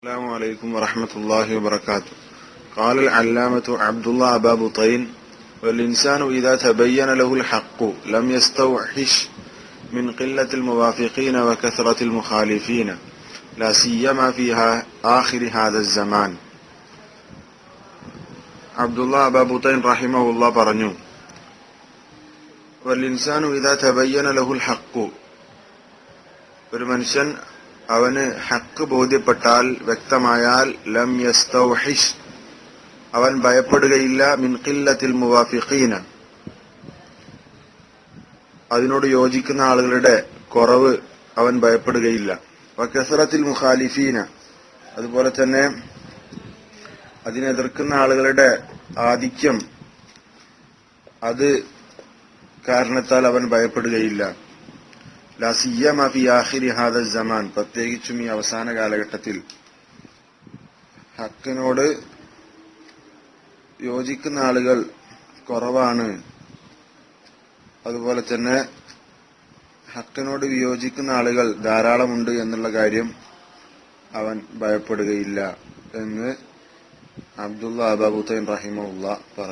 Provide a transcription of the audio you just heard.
السلام عليكم ورحمة الله وبركاته. قال العلامة عبد الله باب طين والإنسان إذا تبين له الحق لم يستوحش من قلة الموافقين وكثرة المخالفين لا سيما في آخر هذا الزمان. عبد الله باب طين رحمه الله برنيو والإنسان إذا تبين له الحق برمنشن അവന് ഹക്ക് ബോധ്യപ്പെട്ടാൽ വ്യക്തമായാൽ ലം യസ്തൗഹിഷ്. അവൻ ഭയപ്പെടുകയില്ല മിൻ ഖില്ലത്തിൽ മുവാഫിഖീന. അതിനോട് യോജിക്കുന്ന ആളുകളുടെ കുറവ് അവൻ ഭയപ്പെടുകയില്ല. വക്കസറത്തിൽ മുഖാലിഫീന. അതുപോലെ തന്നെ അതിനെതിർക്കുന്ന ആളുകളുടെ ആധിക്യം അത് കാരണത്താൽ അവൻ ഭയപ്പെടുകയില്ല. ലാസിയ്യമ ഫി ഹാദ സമാൻ പ്രത്യേകിച്ചും ഈ അവസാന കാലഘട്ടത്തിൽ ഹക്കിനോട് യോജിക്കുന്ന ആളുകൾ കുറവാണ്. അതുപോലെ തന്നെ ഹക്കിനോട് വിയോജിക്കുന്ന ആളുകൾ ധാരാളമുണ്ട് എന്നുള്ള കാര്യം അവൻ ഭയപ്പെടുകയില്ല എന്ന് അബ്ദുള്ള അബാബുത്തൈൻ റഹിമുള്ള പറഞ്ഞു